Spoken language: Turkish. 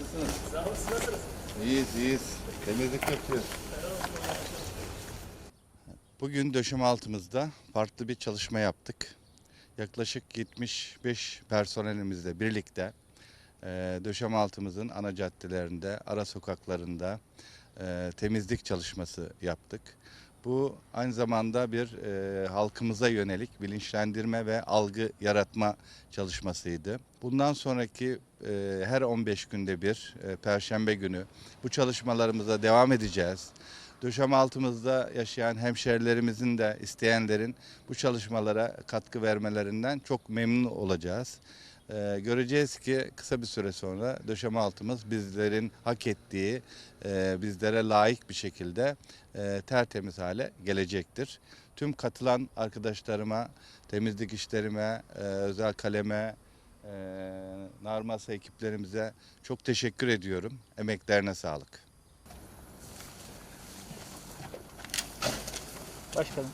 Nasılsınız? Sağ? İyiyiz, iyiyiz. Temizlik yapıyoruz. Bugün döşeme altımızda farklı bir çalışma yaptık. Yaklaşık 75 personelimizle birlikte e, döşeme altımızın ana caddelerinde, ara sokaklarında e, temizlik çalışması yaptık. Bu aynı zamanda bir e, halkımıza yönelik bilinçlendirme ve algı yaratma çalışmasıydı. Bundan sonraki e, her 15 günde bir e, Perşembe günü bu çalışmalarımıza devam edeceğiz. Döşeme altımızda yaşayan hemşerilerimizin de isteyenlerin bu çalışmalara katkı vermelerinden çok memnun olacağız. Ee, göreceğiz ki kısa bir süre sonra döşeme altımız bizlerin hak ettiği, e, bizlere layık bir şekilde e, tertemiz hale gelecektir. Tüm katılan arkadaşlarıma, temizlik işlerime, e, özel kaleme, e, Narmasa ekiplerimize çok teşekkür ediyorum. Emeklerine sağlık. Başkanım.